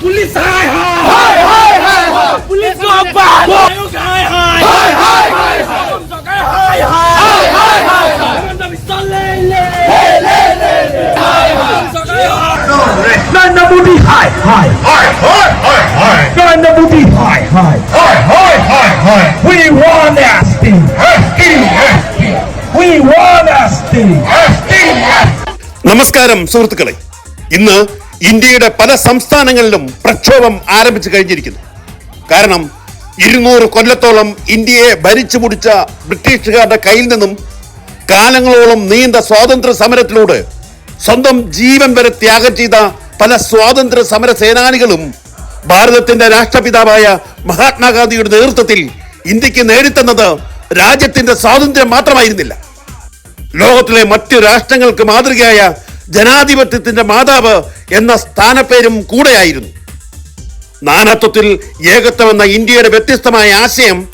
Police want হায় হায় হায় we want that thing we want that thing നമസ്കാരം സുഹൃത്തുക്കളെ. ഇന്ന് ഇന്ത്യയുടെ പല സംസ്ഥാനങ്ങളിലും പ്രക്ഷോഭം ആരംഭിച്ചു കഴിഞ്ഞിരിക്കുന്നു. കാരണം ഇരുന്നൂറ് കൊല്ലത്തോളം ഇന്ത്യയെ ഭരിച്ചു മുടിച്ച ബ്രിട്ടീഷുകാരുടെ കയ്യിൽ നിന്നും കാലങ്ങളോളം നീണ്ട സ്വാതന്ത്ര്യ സമരത്തിലൂടെ സ്വന്തം ജീവൻ വരെ ത്യാഗം ചെയ്ത പല സ്വാതന്ത്ര്യ സമര സേനാനികളും ഭാരതത്തിന്റെ രാഷ്ട്രപിതാവായ മഹാത്മാഗാന്ധിയുടെ നേതൃത്വത്തിൽ ഇന്ത്യയ്ക്ക് നേടിത്തന്നത് രാജ്യത്തിന്റെ സ്വാതന്ത്ര്യം മാത്രമായിരുന്നില്ല. ലോകത്തിലെ മറ്റു രാഷ്ട്രങ്ങൾക്ക് മാതൃകയായ ജനാധിപത്യത്തിന്റെ മാതാവ് എന്ന സ്ഥാനപ്പേരും കൂടെയായിരുന്നു. നാനാത്വത്തിൽ ഏകത്വമെന്ന ഇന്ത്യയുടെ വ്യത്യസ്തമായ ആശയം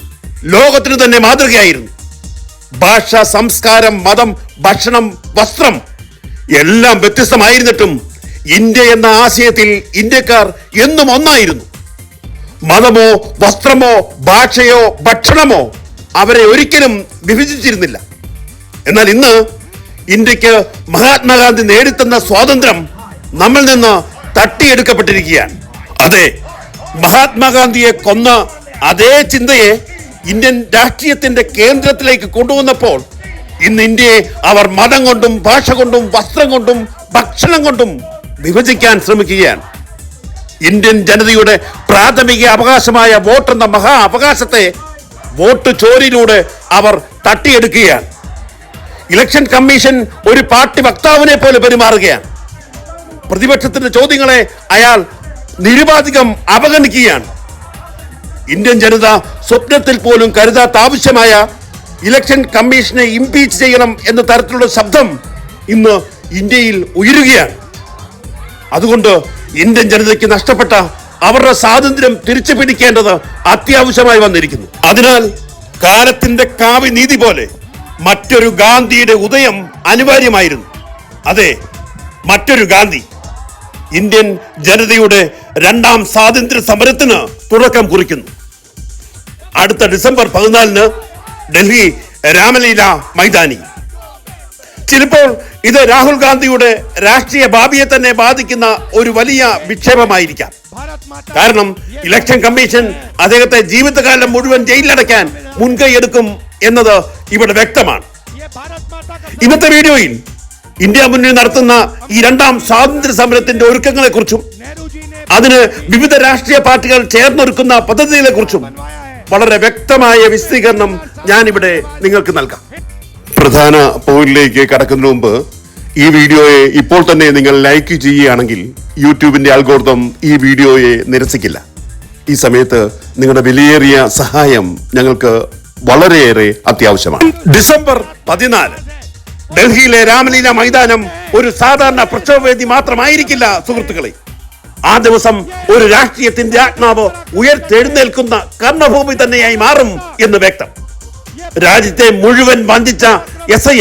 ലോകത്തിന് തന്നെ മാതൃകയായിരുന്നു. ഭാഷ സംസ്കാരം മതം ഭക്ഷണം വസ്ത്രം എല്ലാം വ്യത്യസ്തമായിരുന്നിട്ടും ഇന്ത്യ എന്ന ആശയത്തിൽ ഇന്ത്യക്കാർ എന്നും ഒന്നായിരുന്നു. മതമോ വസ്ത്രമോ ഭാഷയോ ഭക്ഷണമോ അവരെ ഒരിക്കലും വിഭജിച്ചിരുന്നില്ല. എന്നാൽ ഇന്ന് ഇന്ത്യയ്ക്ക് മഹാത്മാഗാന്ധി നേടിത്തന്ന സ്വാതന്ത്ര്യം നമ്മൾ നിന്ന് തട്ടിയെടുക്കപ്പെട്ടിരിക്കുകയാണ്. അതെ മഹാത്മാഗാന്ധിയെ കൊന്ന അതേ ചിന്തയെ ഇന്ത്യൻ രാഷ്ട്രീയത്തിന്റെ കേന്ദ്രത്തിലേക്ക് കൊണ്ടുവന്നപ്പോൾ ഇന്ന് ഇന്ത്യയെ അവർ മതം കൊണ്ടും ഭാഷ കൊണ്ടും വസ്ത്രം കൊണ്ടും ഭക്ഷണം കൊണ്ടും വിഭജിക്കാൻ ശ്രമിക്കുകയാണ്. ഇന്ത്യൻ ജനതയുടെ പ്രാഥമിക അവകാശമായ വോട്ടെന്ന മഹാ അവകാശത്തെ വോട്ട് ചോരിലൂടെ അവർ തട്ടിയെടുക്കുകയാണ്. ഇലക്ഷൻ കമ്മീഷൻ ഒരു പാർട്ടി വക്താവിനെ പോലെ പെരുമാറുകയാണ്. പ്രതിപക്ഷത്തിന്റെ ചോദ്യങ്ങളെ അയാൾ നിരുപാധികം അവഗണിക്കുകയാണ്. ഇന്ത്യൻ ജനത സ്വപ്നത്തിൽ പോലും കരുതാത്ത ആവശ്യമായ ഇലക്ഷൻ കമ്മീഷനെ ഇംപീച്ച് ചെയ്യണം എന്ന തരത്തിലുള്ള ശബ്ദം ഇന്ന് ഇന്ത്യയിൽ ഉയരുകയാണ്. അതുകൊണ്ട് ഇന്ത്യൻ ജനതയ്ക്ക് നഷ്ടപ്പെട്ട അവരുടെ സ്വാതന്ത്ര്യം തിരിച്ചു പിടിക്കേണ്ടത് അത്യാവശ്യമായി വന്നിരിക്കുന്നു. അതിനാൽ കാലത്തിന്റെ കാവി നീതി പോലെ മറ്റൊരു ഗാന്ധിയുടെ ഉദയം അനിവാര്യമായിരുന്നു. അതെ മറ്റൊരു ഗാന്ധി. ഇന്ത്യൻ ജനതയുടെ രണ്ടാം സ്വാതന്ത്ര്യ സമരത്തിന് തുടക്കം കുറിക്കുന്നു. അടുത്ത ഡിസംബർ പതിനാലിന് ഡൽഹി രാമലീല മൈതാനി ചിലപ്പോൾ ഇത് രാഹുൽ ഗാന്ധിയുടെ രാഷ്ട്രീയ ഭാവിയെ തന്നെ ബാധിക്കുന്ന ഒരു വലിയ വിക്ഷേപമായിരിക്കാം. കാരണം ഇലക്ഷൻ കമ്മീഷൻ അദ്ദേഹത്തെ ജീവിതകാലം മുഴുവൻ ജയിലിലടയ്ക്കാൻ മുൻകൈ എടുക്കും എന്നത് ഇവിടെ വ്യക്തമാണ്. ഇന്നത്തെ വീഡിയോയിൽ ഇന്ത്യ മുന്നിൽ നടത്തുന്ന ഈ രണ്ടാം സ്വാതന്ത്ര്യ സമരത്തിന്റെ ഒരുക്കങ്ങളെ കുറിച്ചും അതിന് വിവിധ രാഷ്ട്രീയ പാർട്ടികൾ ചേർന്നൊരുക്കുന്ന പദ്ധതികളെ കുറിച്ചും വളരെ വ്യക്തമായ വിശദീകരണം ഞാനിവിടെ നിങ്ങൾക്ക് നൽകാം. പ്രധാന പോയിന്റിലേക്ക് കടക്കുന്നതിന് മുമ്പ് ഈ വീഡിയോയെ ഇപ്പോൾ തന്നെ നിങ്ങൾ ലൈക്ക് ചെയ്യുകയാണെങ്കിൽ യൂട്യൂബിന്റെ അൽഗോർദം ഈ വീഡിയോയെ നിരസിക്കില്ല. ഈ സമയത്ത് നിങ്ങളുടെ വിലയേറിയ സഹായം ഞങ്ങൾക്ക് വളരെയേറെ അത്യാവശ്യമാണ്. ഡിസംബർ പതിനാല്. ഡൽഹിയിലെ രാമലീല മൈതാനം ഒരു സാധാരണ പ്രക്ഷോഭവേദി മാത്രമായിരിക്കില്ല സുഹൃത്തുക്കളെ. ആ ദിവസം ഒരു രാഷ്ട്രീയത്തിന്റെ ആത്മാവ് ഉയർത്തെഴുന്നേൽക്കുന്ന കർണഭൂമി തന്നെയായി മാറും എന്ന് വ്യക്തം. രാജ്യത്തെ മുഴുവൻ വഞ്ചിച്ച എസ് ഐ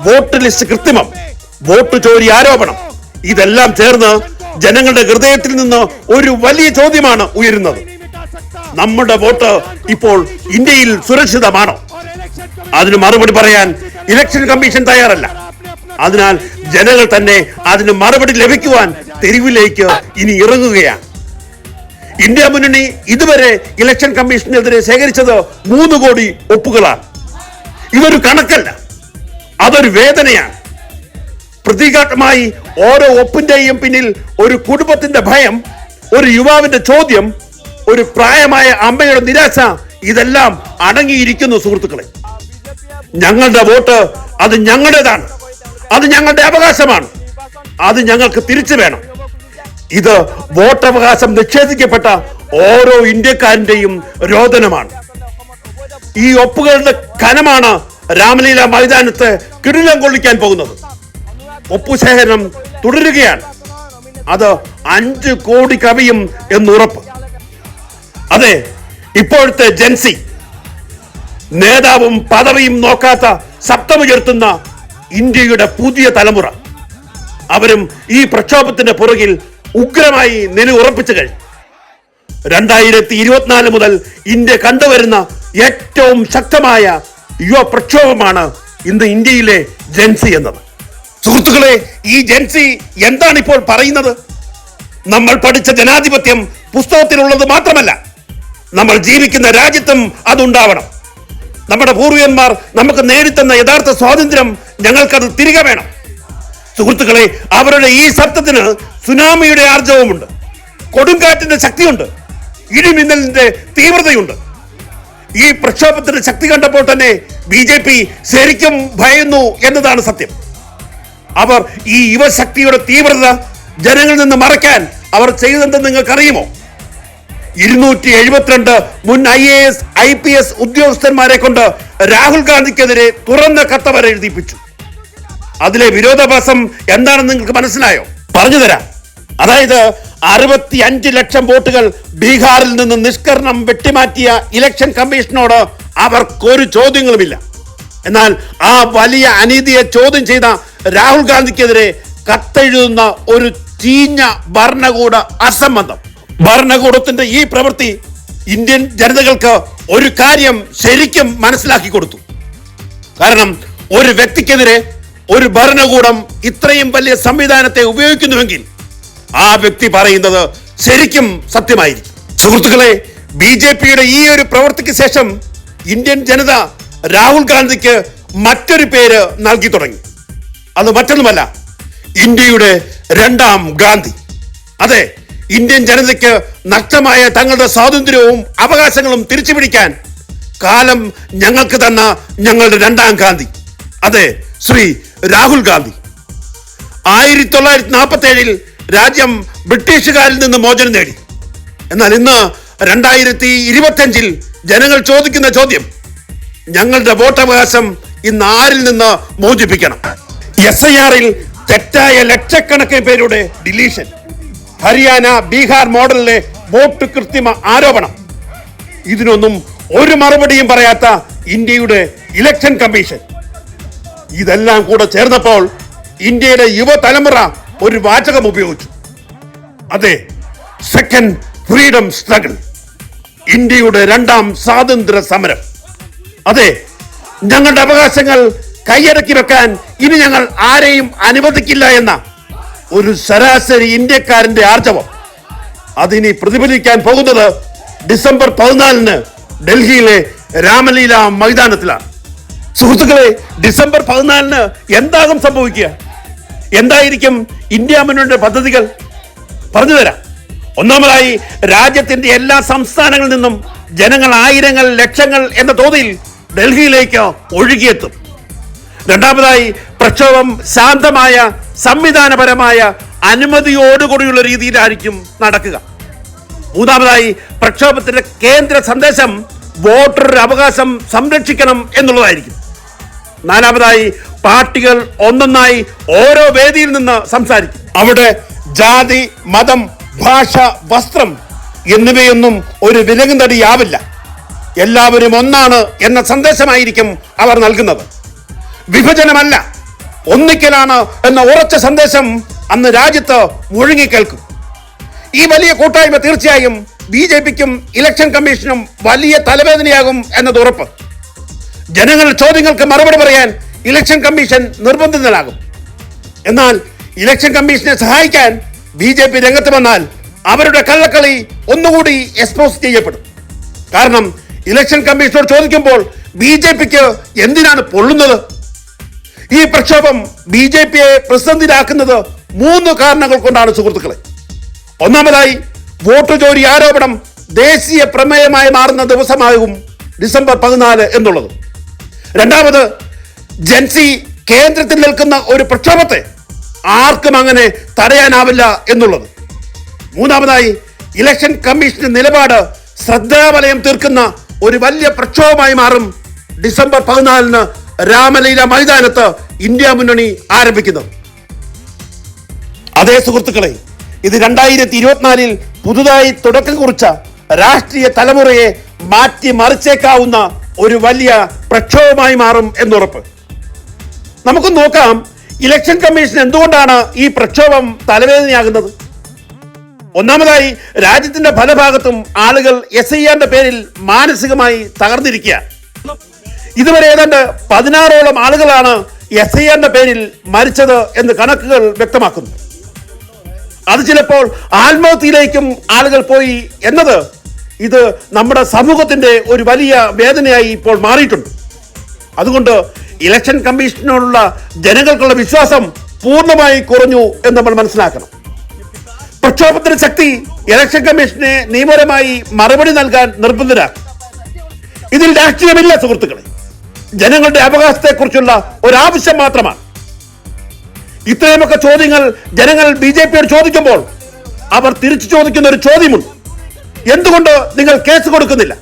വോട്ട് ലിസ്റ്റ് കൃത്രിമം. വോട്ട് ചോരി ആരോപണം. ഇതെല്ലാം ചേർന്ന് ജനങ്ങളുടെ ഹൃദയത്തിൽ നിന്ന് ഒരു വലിയ ചോദ്യമാണ് ഉയരുന്നത്. നമ്മുടെ വോട്ട് ഇപ്പോൾ ഇന്ത്യയിൽ സുരക്ഷിതമാണോ? അതിന് മറുപടി പറയാൻ ഇലക്ഷൻ കമ്മീഷൻ തയ്യാറല്ല. അതിനാൽ ജനങ്ങൾ തന്നെ അതിന് മറുപടി ലഭിക്കുവാൻ തെരുവിലേക്ക് ഇനി ഇറങ്ങുകയാണ്. ഇന്ത്യ മുന്നണി ഇതുവരെ ഇലക്ഷൻ കമ്മീഷനെതിരെ ശേഖരിച്ചത് മൂന്ന് കോടി ഒപ്പുകളാണ്. ഇതൊരു കണക്കല്ല. അതൊരു വേദനയാണ്. പ്രതീകാത്മകമായി ഓരോ ഒപ്പിന്റെയും പിന്നിൽ ഒരു കുടുംബത്തിന്റെ ഭയം ഒരു യുവാവിന്റെ ചോദ്യം ഒരു പ്രായമായ അമ്മയുടെ നിരാശ ഇതെല്ലാം അടങ്ങിയിരിക്കുന്നു സുഹൃത്തുക്കളെ. ഞങ്ങളുടെ വോട്ട് അത് ഞങ്ങളുടേതാണ്. അത് ഞങ്ങളുടെ അവകാശമാണ്. അത് ഞങ്ങൾക്ക് തിരിച്ചു വേണം. ഇത് വോട്ടവകാശം നിഷേധിക്കപ്പെട്ട ഓരോ ഇന്ത്യക്കാരന്റെയും രോദനമാണ്. ഈ ഒപ്പുകളുടെ കനമാണ് രാമലീല മൈതാനത്ത് കിടിലം കൊള്ളിക്കാൻ പോകുന്നത്. ഒപ്പുശേഖരണം തുടരുകയാണ്. അത് അഞ്ച് കോടി കവിയും എന്നുറപ്പ്. അതെ ഇപ്പോഴത്തെ ജൻസി നേതാവും പദവിയും നോക്കാത്ത ശബ്ദമുയർത്തുന്ന ഇന്ത്യയുടെ പുതിയ തലമുറ. അവരും ഈ പ്രക്ഷോഭത്തിന്റെ പുറകിൽ ഉഗ്രമായി നിലയുറപ്പിച്ചു കഴിഞ്ഞു. രണ്ടായിരത്തി ഇരുപത്തിനാല് മുതൽ ഇന്ത്യ കണ്ടുവരുന്ന ഏറ്റവും ശക്തമായ യുവ പ്രക്ഷോഭമാണ് ഇന്ന് ഇന്ത്യയിലെ ജൻസി എന്നത്. സുഹൃത്തുക്കളെ ഈ ജൻസി എന്താണ് ഇപ്പോൾ പറയുന്നത്? നമ്മൾ പഠിച്ച ജനാധിപത്യം പുസ്തകത്തിലുള്ളത് മാത്രമല്ല നമ്മൾ ജീവിക്കുന്ന രാജ്യത്തും അതുണ്ടാവണം. നമ്മുടെ പൂർവികന്മാർ നമുക്ക് നേടിത്തന്ന യഥാർത്ഥ സ്വാതന്ത്ര്യം ഞങ്ങൾക്കത് തിരികെ വേണം. സുഹൃത്തുക്കളെ അവരുടെ ഈ ശബ്ദത്തിന് സുനാമിയുടെ ആർജവമുണ്ട്. കൊടുങ്കാറ്റിന്റെ ശക്തിയുണ്ട്. ഇടിമിന്നലിന്റെ തീവ്രതയുണ്ട്. ഈ പ്രക്ഷോഭത്തിന്റെ ശക്തി കണ്ടപ്പോൾ തന്നെ ബി ജെ പി ശരിക്കും ഭയന്നു എന്നതാണ് സത്യം. അവർ ഈ യുവശക്തിയുടെ തീവ്രത ജനങ്ങളിൽ നിന്ന് മറയ്ക്കാൻ അവർ ചെയ്തതെന്ന് നിങ്ങൾക്കറിയുമോ? ഇരുന്നൂറ്റി എഴുപത്തിരണ്ട് മുൻ I A S I P S ഉദ്യോഗസ്ഥന്മാരെ കൊണ്ട് രാഹുൽ ഗാന്ധിക്കെതിരെ തുറന്ന കത്തവർ എഴുതിപ്പിച്ചു. അതിലെ വിരോധാഭാസം എന്താണെന്ന് നിങ്ങൾക്ക് മനസ്സിലായോ? പറഞ്ഞു തരാം. അതായത് അറുപത്തി അഞ്ച് ലക്ഷം വോട്ടുകൾ ബീഹാറിൽ നിന്ന് നിഷ്കരണം വെട്ടിമാറ്റിയ ഇലക്ഷൻ കമ്മീഷനോട് അവർക്കൊരു ചോദ്യങ്ങളുമില്ല. എന്നാൽ ആ വലിയ അനീതിയെ ചോദ്യം ചെയ്ത രാഹുൽ ഗാന്ധിക്കെതിരെ കത്തെഴുതുന്ന ഒരു ചീഞ്ഞ ഭരണകൂട അസംബന്ധം. ഭരണകൂടത്തിന്റെ ഈ പ്രവൃത്തി ഇന്ത്യൻ ജനതകൾക്ക് ഒരു കാര്യം ശരിക്കും മനസ്സിലാക്കി കൊടുത്തു. കാരണം ഒരു വ്യക്തിക്കെതിരെ ഒരു ഭരണകൂടം ഇത്രയും വലിയ സംവിധാനത്തെ ഉപയോഗിക്കുന്നുവെങ്കിൽ ആ വ്യക്തി പറയുന്നത് ശരിക്കും സത്യമായിരിക്കും. സുഹൃത്തുക്കളെ ബി ജെ പിയുടെ ഈ ഒരു പ്രവൃത്തിക്ക് ശേഷം ഇന്ത്യൻ ജനത രാഹുൽ ഗാന്ധിക്ക് മറ്റൊരു പേര് നൽകി തുടങ്ങി. അത് മറ്റൊന്നുമല്ല ഇന്ത്യയുടെ രണ്ടാം ഗാന്ധി. അതെ ഇന്ത്യൻ ജനതയ്ക്ക് നഷ്ടമായ തങ്ങളുടെ സ്വാതന്ത്ര്യവും അവകാശങ്ങളും തിരിച്ചു പിടിക്കാൻ കാലം ഞങ്ങൾക്ക് തന്ന ഞങ്ങളുടെ രണ്ടാം ഗാന്ധി. അതെ ശ്രീ രാഹുൽ ഗാന്ധി. ആയിരത്തി തൊള്ളായിരത്തി നാൽപ്പത്തി ഏഴിൽ രാജ്യം ബ്രിട്ടീഷുകാരിൽ നിന്ന് മോചനം നേടി. എന്നാൽ ഇന്ന് രണ്ടായിരത്തി ഇരുപത്തിയഞ്ചിൽ ജനങ്ങൾ ചോദിക്കുന്ന ചോദ്യം ഞങ്ങളുടെ വോട്ടവകാശം ഇന്ന് ആരിൽ നിന്ന് മോചിപ്പിക്കണം? എസ് ഐ ആറിൽ തെറ്റായ ലക്ഷക്കണക്കിന് പേരുടെ deletion. Haryana Bihar model vote കൃത്രിമ ആരോപണം. ഇതിനൊന്നും ഒരു മറുപടിയും പറയാത്ത ഇന്ത്യയുടെ ഇലക്ഷൻ കമ്മീഷൻ. ഇതെല്ലാം കൂടെ ചേർന്നപ്പോൾ ഇന്ത്യയുടെ യുവതലമുറ ഒരു വാചകം ഉപയോഗിച്ചു. അതെ സെക്കൻഡ് ഫ്രീഡം സ്ട്രഗിൾ ഇന്ത്യയുടെ രണ്ടാം സ്വാതന്ത്ര്യ സമരം. അതെ ഞങ്ങളുടെ അവകാശങ്ങൾ കൈയടക്കി വെക്കാൻ ഇനി ഞങ്ങൾ ആരെയും അനുവദിക്കില്ല എന്ന ഒരു ശരാശരി ഇന്ത്യക്കാരന്റെ ആർജവം. അതിനി പ്രതിഫലിക്കാൻ പോകുന്നത് ഡിസംബർ പതിനാലിന് ഡൽഹിയിലെ രാമലീല മൈതാനത്തിലാണ്. സുഹൃത്തുക്കളെ ഡിസംബർ പതിനാലിന് എന്താകും സംഭവിക്കുക? എന്തായിരിക്കും ഇന്ത്യ മുന്നോട്ട് പദ്ധതികൾ? പറഞ്ഞു തരാം. ഒന്നാമതായി രാജ്യത്തിന്റെ എല്ലാ സംസ്ഥാനങ്ങളിൽ നിന്നും ജനങ്ങൾ ആയിരങ്ങൾ ലക്ഷങ്ങൾ എന്ന തോതിൽ ഡൽഹിയിലേക്ക് ഒഴുകിയെത്തും. രണ്ടാമതായി പ്രക്ഷോഭം ശാന്തമായ സംവിധാനപരമായ അനുമതിയോടുകൂടിയുള്ള രീതിയിലായിരിക്കും നടക്കുക. മൂന്നാമതായി പ്രക്ഷോഭത്തിന്റെ കേന്ദ്ര സന്ദേശം വോട്ടറുടെ അവകാശം സംരക്ഷിക്കണം എന്നുള്ളതായിരിക്കും. നാലാമതായി പാർട്ടികൾ ഒന്നൊന്നായി ഓരോ വേദിയിൽ നിന്ന് സംസാരിക്കും. അവിടെ ജാതി മതം ഭാഷ വസ്ത്രം എന്നിവയൊന്നും ഒരു വിലങ്ങുതടിയാവില്ല. എല്ലാവരും ഒന്നാണ് എന്ന സന്ദേശമായിരിക്കും അവർ നൽകുന്നത്. വിഭജനമല്ല ഒന്നിക്കലാണ് എന്ന ഉറച്ച സന്ദേശം അന്ന് രാജ്യത്ത് മുഴുങ്ങിക്കേൾക്കും ഈ വലിയ കൂട്ടായ്മ തീർച്ചയായും ബി ജെ പിക്കും ഇലക്ഷൻ കമ്മീഷനും വലിയ തലവേദനയാകും എന്നത് ഉറപ്പ്. ജനങ്ങളുടെ ചോദ്യങ്ങൾക്ക് മറുപടി പറയാൻ ഇലക്ഷൻ കമ്മീഷൻ നിർബന്ധിതനാകും. എന്നാൽ ഇലക്ഷൻ കമ്മീഷനെ സഹായിക്കാൻ ബി ജെ പി രംഗത്ത് വന്നാൽ അവരുടെ കള്ളക്കളി ഒന്നുകൂടി എക്സ്പോസ് ചെയ്യപ്പെടും. കാരണം ഇലക്ഷൻ കമ്മീഷനോട് ചോദിക്കുമ്പോൾ ബി ജെ പിക്ക് എന്തിനാണ് പൊള്ളുന്നത്? ഈ പ്രക്ഷോഭം ബി ജെ പിയെ പ്രതിസന്ധിയിലാക്കുന്നത് മൂന്ന് കാരണങ്ങൾ കൊണ്ടാണ് സുഹൃത്തുക്കളെ. ഒന്നാമതായി വോട്ട് ചോരി ആരോപണം ദേശീയ പ്രമേയമായി മാറുന്ന ദിവസമാകും ഡിസംബർ പതിനാല് എന്നുള്ളത്. രണ്ടാമത് ജൻസി കേന്ദ്രത്തിൽ നിൽക്കുന്ന ഒരു പ്രക്ഷോഭത്തെ ആർക്കും അങ്ങനെ തടയാനാവില്ല എന്നുള്ളത്. മൂന്നാമതായി ഇലക്ഷൻ കമ്മീഷന്റെ നിലപാട് ശ്രദ്ധാവലയം തീർക്കുന്ന ഒരു വലിയ പ്രക്ഷോഭമായി മാറും ഡിസംബർ പതിനാലിന് രാമലീല മൈതാനത്ത് ഇന്ത്യ മുന്നണി ആരംഭിക്കുന്നത് അതേ സുഹൃത്തുക്കളെ ഇത് രണ്ടായിരത്തി ഇരുപത്തിനാലിൽ പുതുതായി തുടക്കം കുറിച്ച രാഷ്ട്രീയ തലമുറയെ മാറ്റി മറിച്ചേക്കാവുന്ന ഒരു വലിയ പ്രക്ഷോഭമായി മാറും എന്നുറപ്പ്. നമുക്ക് നോക്കാം ഇലക്ഷൻ കമ്മീഷൻ എന്തുകൊണ്ടാണ് ഈ പ്രക്ഷോഭം തലവേദനയാകുന്നത്? ഒന്നാമതായി രാജ്യത്തിന്റെ പല ഭാഗത്തും ആളുകൾ എസ് ഐ ആറിന്റെ പേരിൽ മാനസികമായി തകർന്നിരിക്കുക ഇതുവരെ ഏതാണ്ട് പതിനാറോളം ആളുകളാണ് എസ് ഐ ആറിന്റെ പേരിൽ മരിച്ചത് എന്ന് കണക്കുകൾ വ്യക്തമാക്കുന്നു. അത് ചിലപ്പോൾ ആത്മഹത്യയിലേക്കും ആളുകൾ പോയി എന്നത് ഇത് നമ്മുടെ സമൂഹത്തിന്റെ ഒരു വലിയ വേദനയായി ഇപ്പോൾ മാറിയിട്ടുണ്ട്. അതുകൊണ്ട് ഇലക്ഷൻ കമ്മീഷനോടുള്ള ജനങ്ങൾക്കുള്ള വിശ്വാസം പൂർണമായി കുറഞ്ഞു എന്ന് നമ്മൾ മനസ്സിലാക്കണം. പ്രക്ഷോഭത്തിന്റെ ശക്തി ഇലക്ഷൻ കമ്മീഷനെ നിയമപരമായി മറുപടി നൽകാൻ നിർബന്ധരാക്കും ഇതിൽ രാഷ്ട്രീയമില്ല സുഹൃത്തുക്കളെ. ജനങ്ങളുടെ അവകാശത്തെക്കുറിച്ചുള്ള ഒരാവശ്യം മാത്രമാണ്. ഇത്രയുമൊക്കെ ചോദ്യങ്ങൾ ജനങ്ങൾ ബി ജെ പിയോട് ചോദിക്കുമ്പോൾ അവർ തിരിച്ചു ചോദിക്കുന്ന ഒരു ചോദ്യമുണ്ട്. എന്തുകൊണ്ട് നിങ്ങൾ കേസ് കൊടുക്കുന്നില്ല?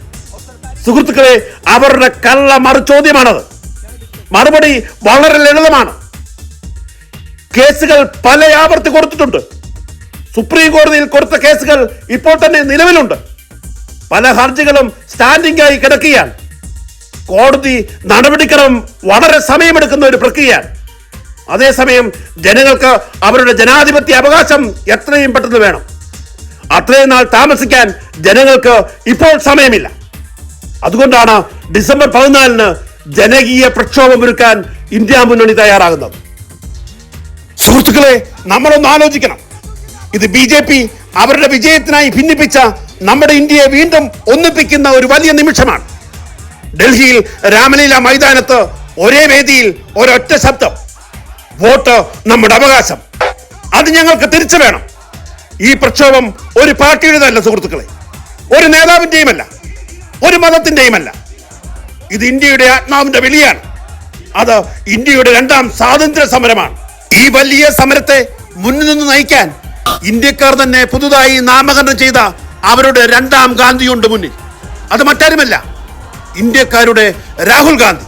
സുഹൃത്തുക്കളെ അവരുടെ കള്ള മറു ചോദ്യമാണത്. മറുപടി വളരെ ലളിതമാണ്. കേസുകൾ പല ആവർത്തി കൊടുത്തിട്ടുണ്ട്. സുപ്രീം കോടതിയിൽ കൊടുത്ത കേസുകൾ ഇപ്പോൾ തന്നെ നിലവിലുണ്ട്. പല ഹർജികളും സ്റ്റാൻഡിംഗ് ആയി കിടക്കുകയാണ്. കോടതി നടപടിക്രമം വളരെ സമയമെടുക്കുന്ന ഒരു പ്രക്രിയ അതേസമയം ജനങ്ങൾക്ക് അവരുടെ ജനാധിപത്യ അവകാശം എത്രയും പെട്ടെന്ന് വേണം. അത്രയും നാൾ താമസിക്കാൻ ജനങ്ങൾക്ക് ഇപ്പോൾ സമയമില്ല. അതുകൊണ്ടാണ് ഡിസംബർ പതിനാലിന് ജനകീയ പ്രക്ഷോഭം ഒരുക്കാൻ ഇന്ത്യ മുന്നണി തയ്യാറാകുന്നത്. സുഹൃത്തുക്കളെ നമ്മളൊന്ന് ആലോചിക്കണം. ഇത് ബി ജെ പി അവരുടെ വിജയത്തിനായി ഭിന്നിപ്പിച്ച നമ്മുടെ ഇന്ത്യയെ വീണ്ടും ഒന്നിപ്പിക്കുന്ന ഒരു വലിയ നിമിഷമാണ്. ഡൽഹിയിൽ രാമലീല മൈതാനത്ത് ഒരേ വേദിയിൽ ഒരൊറ്റ ശബ്ദം. വോട്ട് നമ്മുടെ അവകാശം. അത് ഞങ്ങൾക്ക് തിരിച്ചു വേണം. ഈ പ്രക്ഷോഭം ഒരു പാർട്ടിയുടേതല്ല സുഹൃത്തുക്കളെ. ഒരു നേതാവിന്റെയുമല്ല. ഒരു മതത്തിന്റെയുമല്ല. ഇത് ഇന്ത്യയുടെ ആത്മാവിന്റെ വിളിയാണ്. അത് ഇന്ത്യയുടെ രണ്ടാം സ്വാതന്ത്ര്യ സമരമാണ് ഈ വലിയ സമരത്തെ മുന്നിൽ നിന്ന് നയിക്കാൻ ഇന്ത്യക്കാർ തന്നെ പുതുതായി നാമകരണം ചെയ്ത അവരുടെ രണ്ടാം ഗാന്ധിയുണ്ട് മുന്നിൽ. അത് മറ്റാരുമല്ല ഇന്ത്യക്കാരുടെ രാഹുൽ ഗാന്ധി.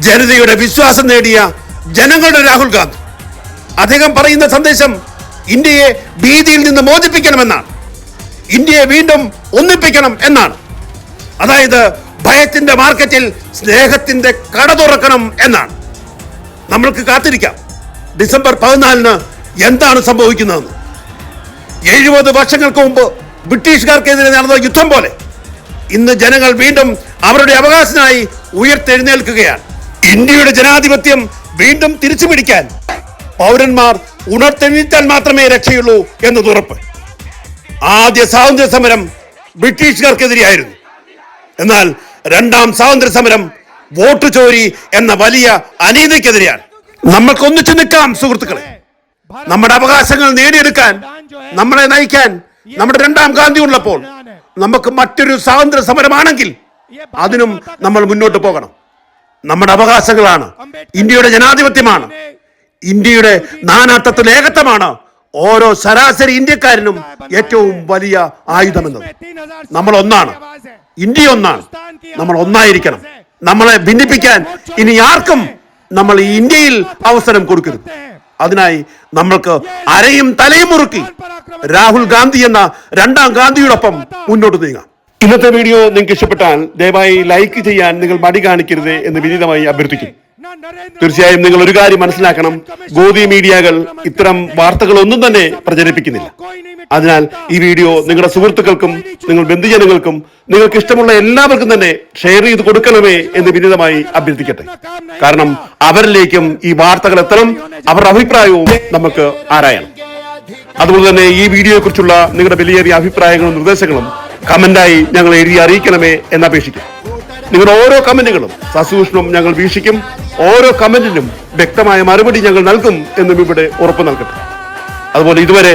ജനതയുടെ വിശ്വാസം നേടിയ ജനങ്ങളുടെ രാഹുൽ ഗാന്ധി. അദ്ദേഹം പറയുന്ന സന്ദേശം ഇന്ത്യയെ ഭീതിയിൽ നിന്ന് മോചിപ്പിക്കണമെന്നാണ്. ഇന്ത്യയെ വീണ്ടും ഒന്നിപ്പിക്കണം എന്നാണ്. അതായത് ഭയത്തിന്റെ മാർക്കറ്റിൽ സ്നേഹത്തിന്റെ കട തുറക്കണം എന്നാണ്. നമ്മൾക്ക് കാത്തിരിക്കാം. ഡിസംബർ പതിനാലിന് എന്താണ് സംഭവിക്കുന്നതെന്ന്. എഴുപത് വർഷങ്ങൾക്ക് മുമ്പ് ബ്രിട്ടീഷുകാർക്കെതിരെ നടന്ന യുദ്ധം പോലെ ഇന്ന് ജനങ്ങൾ വീണ്ടും അവരുടെ അവകാശത്തിനായി ഉയർത്തെഴുന്നേൽക്കുകയാണ്. ഇന്ത്യയുടെ ജനാധിപത്യം വീണ്ടും തിരിച്ചു പിടിക്കാൻ പൗരന്മാർ ഉണർത്തെഴുന്നേറ്റാൽ മാത്രമേ രക്ഷയുള്ളൂ എന്നത് ഉറപ്പ്. ആദ്യ സ്വാതന്ത്ര്യ സമരം ബ്രിട്ടീഷുകാർക്കെതിരെയായിരുന്നു. എന്നാൽ രണ്ടാം സ്വാതന്ത്ര്യ സമരം വോട്ട് ചോരി എന്ന വലിയ അനീതിക്കെതിരെയാണ്. നമ്മൾക്ക് ഒന്നിച്ചു നിൽക്കാം സുഹൃത്തുക്കളെ. നമ്മുടെ അവകാശങ്ങൾ നേടിയെടുക്കാൻ നമ്മളെ നയിക്കാൻ നമ്മുടെ രണ്ടാം ഗാന്ധി ഉള്ളപ്പോൾ നമുക്ക് മറ്റൊരു സ്വാതന്ത്ര്യ സമരമാണെങ്കിൽ അതിനും നമ്മൾ മുന്നോട്ട് പോകണം. നമ്മുടെ അവകാശങ്ങളാണ്. ഇന്ത്യയുടെ ജനാധിപത്യമാണ്. ഇന്ത്യയുടെ നാനാത്വത്തിൽ ഏകത്വമാണ്. ഓരോ ശരാശരി ഇന്ത്യക്കാരനും ഏറ്റവും വലിയ ആയുധമെന്നത്. നമ്മൾ ഒന്നാണ്. ഇന്ത്യ ഒന്നാണ്. നമ്മൾ ഒന്നായിരിക്കണം. നമ്മളെ ഭിന്നിപ്പിക്കാൻ ഇനി ആർക്കും നമ്മൾ ഈ ഇന്ത്യയിൽ അവസരം കൊടുക്കരുത്. അതിനായി നമ്മൾക്ക് അരയും തലയും മുറുക്കി രാഹുൽ ഗാന്ധി എന്ന രണ്ടാം ഗാന്ധിയോടൊപ്പം മുന്നോട്ട് നീങ്ങാം. ഇന്നത്തെ വീഡിയോ നിങ്ങൾക്ക് ഇഷ്ടപ്പെട്ടാൽ ദയവായി ലൈക്ക് ചെയ്യാൻ നിങ്ങൾ മടി കാണിക്കരുത് എന്ന് വിനീതമായി അഭ്യർത്ഥിക്കും തീർച്ചയായും നിങ്ങൾ ഒരു കാര്യം മനസ്സിലാക്കണം. ഗോതി മീഡിയകൾ ഇത്തരം വാർത്തകൾ ഒന്നും തന്നെ പ്രചരിപ്പിക്കുന്നില്ല. അതിനാൽ ഈ വീഡിയോ നിങ്ങളുടെ സുഹൃത്തുക്കൾക്കും നിങ്ങൾ ബന്ധുജനങ്ങൾക്കും നിങ്ങൾക്ക് ഇഷ്ടമുള്ള എല്ലാവർക്കും തന്നെ ഷെയർ ചെയ്ത് കൊടുക്കണമേ എന്ന് വിനീതമായി അഭ്യർത്ഥിക്കട്ടെ. കാരണം അവരിലേക്കും ഈ വാർത്തകൾ എത്തണം അവരുടെ അഭിപ്രായവും നമുക്ക് ആരായണം. അതുപോലെ തന്നെ ഈ വീഡിയോയെ കുറിച്ചുള്ള നിങ്ങളുടെ വിലയേറിയ അഭിപ്രായങ്ങളും നിർദ്ദേശങ്ങളും കമന്റായി ഞങ്ങൾ എഴുതി അറിയിക്കണമേ എന്ന് അപേക്ഷിക്കും നിങ്ങളുടെ ഓരോ കമന്റുകളും സസൂക്ഷ്മം ഞങ്ങൾ വീക്ഷിക്കും ഓരോ കമന്റിനും വ്യക്തമായ മറുപടി ഞങ്ങൾ നൽകും എന്നും ഇവിടെ ഉറപ്പ് നൽകട്ടെ. അതുപോലെ ഇതുവരെ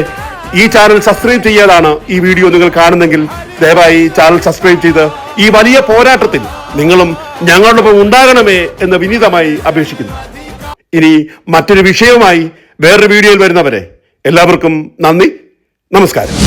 ഈ ചാനൽ സബ്സ്ക്രൈബ് ചെയ്യാതാണ് ഈ വീഡിയോ നിങ്ങൾ കാണുന്നെങ്കിൽ ദയവായി ചാനൽ സബ്സ്ക്രൈബ് ചെയ്ത് ഈ വലിയ പോരാട്ടത്തിൽ നിങ്ങളും ഞങ്ങളോടൊപ്പം ഉണ്ടാകണമേ എന്ന് വിനീതമായി അപേക്ഷിക്കുന്നു. ഇനി മറ്റൊരു വിഷയവുമായി വേറൊരു വീഡിയോയിൽ വരുന്നവരെ എല്ലാവർക്കും നന്ദി. നമസ്കാരം.